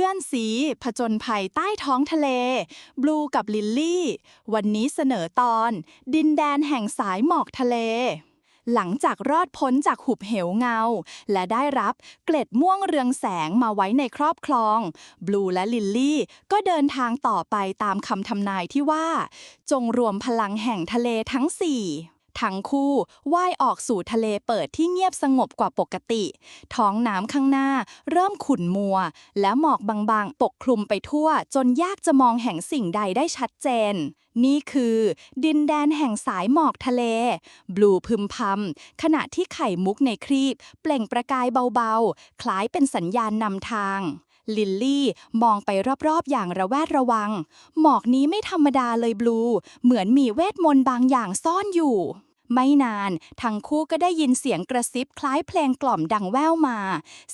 พื่อนสีผจญภัยใต้ท้องทะเล บลูกับลิลลี่ วันนี้เสนอตอน ดินแดนแห่งสายหมอกทะเล หลังจากรอดพ้นจากหุบเหวเงา และได้รับเกล็ดม่วงเรืองแสงมาไว้ในครอบครอง บลูและลิลลี่ก็เดินทางต่อไปตามคำทำนายที่ว่า จงรวมพลังแห่งทะเลทั้งสี่ ทั้งคู่ว่ายออกสู่ทะเลเปิดที่เงียบสงบกว่าปกติ ท้องน้ำข้างหน้าเริ่มขุ่นมัว และหมอกบางๆ ปกคลุมไปทั่ว จนยากจะมองแห่งสิ่งใดได้ชัดเจน นี่คือ ดินแดนแห่งสายหมอกทะเล บลูพึมพำขณะที่ไข่มุกในครีบ เปล่งประกายเบาๆ คล้ายเป็นสัญญาณนำทางลิลลี่มองไปรอบๆ อย่างระแวดระวัง หมอกนี้ไม่ธรรมดาเลยบลู เหมือนมีเวทมนต์บางอย่างซ่อนอยู่ ไม่นาน ทั้งคู่ก็ได้ยินเสียงกระซิบคล้ายเพลงกล่อมดังแว่วมา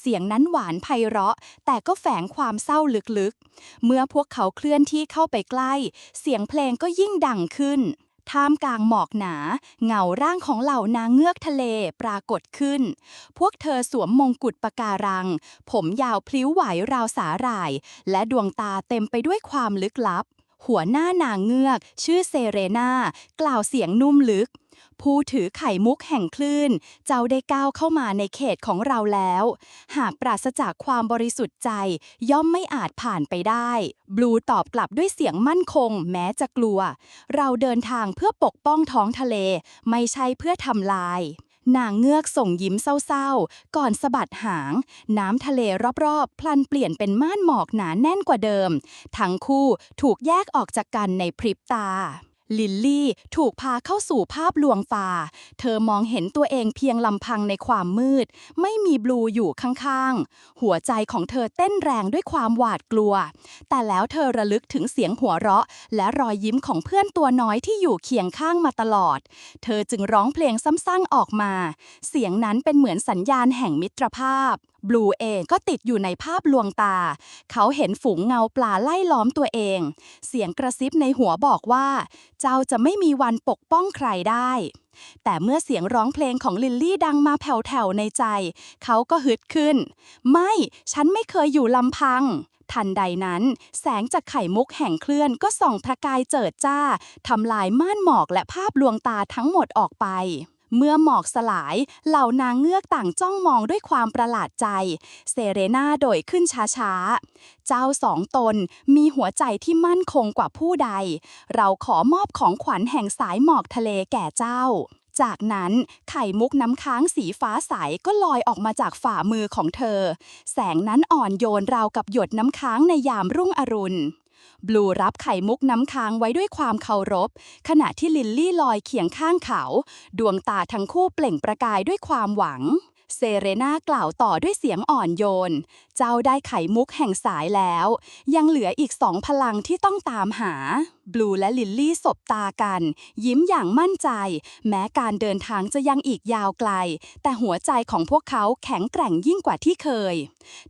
เสียงนั้นหวานไพเราะ แต่ก็แฝงความเศร้าลึกๆ เมื่อพวกเขาเคลื่อนที่เข้าไปใกล้ เสียงเพลงก็ยิ่งดังขึ้นท่ามกลางหมอกหนา เงาร่างของเหล่านางเงือกทะเลปรากฏขึ้น พวกเธอสวมมงกุฎปะการัง ผมยาวพลิ้วไหวราวสาหร่าย และดวงตาเต็มไปด้วยความลึกลับ หัวหน้านางเงือก ชื่อเซเรนากล่าวเสียงนุ่มลึก ผู้ถือไข่มุกแห่งคลื่น เจ้าได้ก้าวเข้ามาในเขตของเราแล้ว หากปราศจากความบริสุทธิ์ใจ ย่อมไม่อาจผ่านไปได้ บลูตอบกลับด้วยเสียงมั่นคง แม้จะกลัว เราเดินทางเพื่อปกป้องท้องทะเล ไม่ใช่เพื่อทำลายนางเงือกส่งยิ้มเศร้าๆ ก่อนสะบัดหาง น้ำทะเลรอบๆ พลันเปลี่ยนเป็นม่านหมอกหนาแน่นกว่าเดิม ทั้งคู่ถูกแยกออกจากกันในพริบตา ลิลลี่ถูกพาเข้าสู่ภาพลวงฟ้าเธอมองเห็นตัวเองเพียงลำพังในความมืด ไม่มีบลูอยู่ข้างๆ หัวใจของเธอเต้นแรงด้วยความหวาดกลัว แต่แล้วเธอระลึกถึงเสียงหัวเราะ และรอยยิ้มของเพื่อนตัวน้อยที่อยู่เคียงข้างมาตลอด เธอจึงร้องเพลงซ้ำๆออกมา เสียงนั้นเป็นเหมือนสัญญาณแห่งมิตรภาพ บลูเองก็ติดอยู่ในภาพลวงตา เขาเห็นฝูงเงาปลาไล่ล้อมตัวเอง เสียงกระซิบในหัวบอกว่า เจ้าจะไม่มีวันปกป้องใครได้ แต่เมื่อเสียงร้องเพลงของลิลลี่ดังมาแผ่วๆในใจ เขาก็ฮึดขึ้น ไม่ ฉันไม่เคยอยู่ลำพังทันใดนั้น แสงจากไข่มุกแห่งเคลื่อนก็ส่องประกายเจิดจ้าทำลายม่านหมอกและภาพลวงตาทั้งหมดออกไป เมื่อหมอกสลาย เหล่านางเงือกต่างจ้องมองด้วยความประหลาดใจ เซเรนาโดยขึ้นช้าๆ เจ้าสองตนมีหัวใจที่มั่นคงกว่าผู้ใด เราขอมอบของขวัญแห่งสายหมอกทะเลแก่เจ้าจากนั้นไข่มุกน้ำค้างสีฟ้าใสก็ลอยออกมาจากฝ่ามือของเธอ แสงนั้นอ่อนโยนราวกับหยดน้ำค้างในยามรุ่งอรุณ บลูรับไข่มุกน้ำค้างไว้ด้วยความเคารพ ขณะที่ลิลลี่ลอยเคียงข้างเขา ดวงตาทั้งคู่เปล่งประกายด้วยความหวัง เซเรนากล่าวต่อด้วยเสียงอ่อนโยน เจ้าได้ไขมุกแห่งสายแล้ว ยังเหลืออีกสองพลังที่ต้องตามหา บลูและลิลลี่สบตากัน ยิ้มอย่างมั่นใจ แม้การเดินทางจะยังอีกยาวไกล แต่หัวใจของพวกเขาแข็งแกร่งยิ่งกว่าที่เคย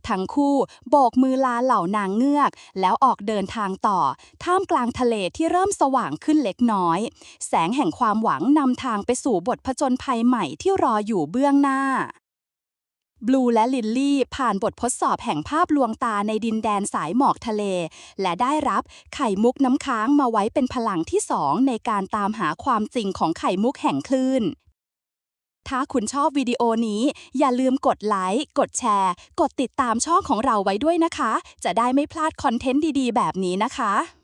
ทั้งคู่โบกมือลาเหล่านางเงือก แล้วออกเดินทางต่อ ท่ามกลางทะเลที่เริ่มสว่างขึ้นเล็กน้อย แสงแห่งความหวังนำทางไปสู่บทผจญภัยใหม่ที่รออยู่เบื้องหน้า บลูและลิลลี่ผ่านบททดสอบแห่งภาพลวงตาในดินแดนสายหมอกทะเล และได้รับไข่มุกน้ำค้างมาไว้เป็นพลังที่สองในการตามหาความจริงของไข่มุกแห่งคลื่น ถ้าคุณชอบวิดีโอนี้ อย่าลืมกดไลค์ กดแชร์ กดติดตามช่องของเราไว้ด้วยนะคะ จะได้ไม่พลาดคอนเทนต์ดีๆ แบบนี้นะคะ